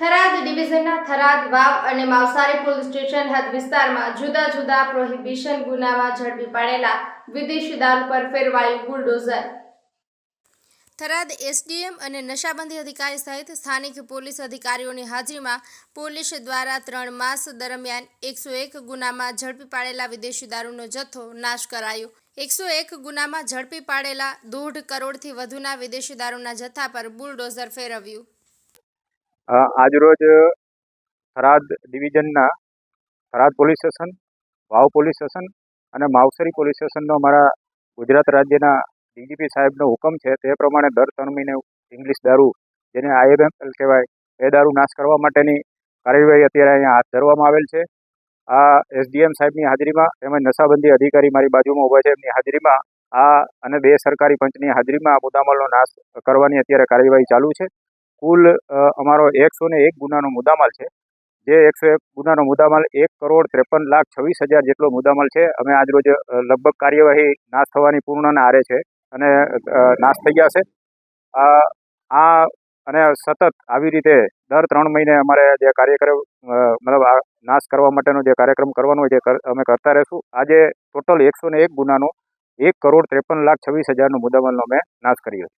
થરાદ ડિવિઝનના થરાદ વાવ અને માવસારી police station હદ વિસ્તારમાં જુદા જુદા પ્રોહિબિશન ગુનામાં ઝડપી પાડેલા વિદેશી દારૂ પર ફેરવાયું બુલડોઝર. થરાદ એસડીએમ અને નશાબંધી અધિકારી સહિત સ્થાનિક પોલીસ અધિકારીઓની હાજરીમાં પોલીસ દ્વારા ત્રણ માસ દરમિયાન એકસો એક ગુનામાં ઝડપી પાડેલા વિદેશી દારૂનો જથ્થો નાશ કરાયો. એકસો એક ગુનામાં ઝડપી પાડેલા દોઢ કરોડથી વધુના વિદેશી દારૂના જથ્થા પર બુલડોઝર ફેરવ્યું. આજરોજ Tharad ડિવિઝનના Tharad police station, Vav police station અને માવસરી પોલીસ સ્ટેશનનો અમારા ગુજરાત રાજ્યના ડીજીપી સાહેબનો હુકમ છે તે પ્રમાણે દર ત્રણ મહિને ઇંગ્લિશ દારૂ, જેને આઈએમએલ કહેવાય, એ દારૂ નાશ કરવા માટેની કાર્યવાહી અત્યારે અહીંયા હાથ ધરવામાં આવેલ છે. આ એસડીએમ સાહેબની હાજરીમાં તેમજ નશાબંધી અધિકારી મારી બાજુમાં ઊભા છે એમની હાજરીમાં આ અને બે સરકારી પંચની હાજરીમાં આ મુદ્દામાલનો નાશ કરવાની અત્યારે કાર્યવાહી ચાલુ છે. કુલ અમારો એકસો ને એક ગુનાનો મુદ્દામાલ છે. જે એકસો એક ગુનાનો મુદ્દામાલ એક કરોડ ત્રેપન લાખ છવ્વીસ હજાર જેટલો મુદ્દામાલ છે. અમે આજરોજ લગભગ કાર્યવાહી નાશ થવાની પૂર્ણના આરે છે અને નાશ થઈ ગયા છે. આ અને સતત આવી રીતે દર ત્રણ મહિને અમારે જે કાર્યક્રમ મતલબ નાશ કરવા માટેનો જે કાર્યક્રમ કરવાનો હોય તે અમે કરતા રહીશું. આજે ટોટલ એકસો ને એક ગુનાનો એક કરોડ ત્રેપન લાખ છવ્વીસ હજારનો મુદ્દામાલનો અમે નાશ કર્યો છે.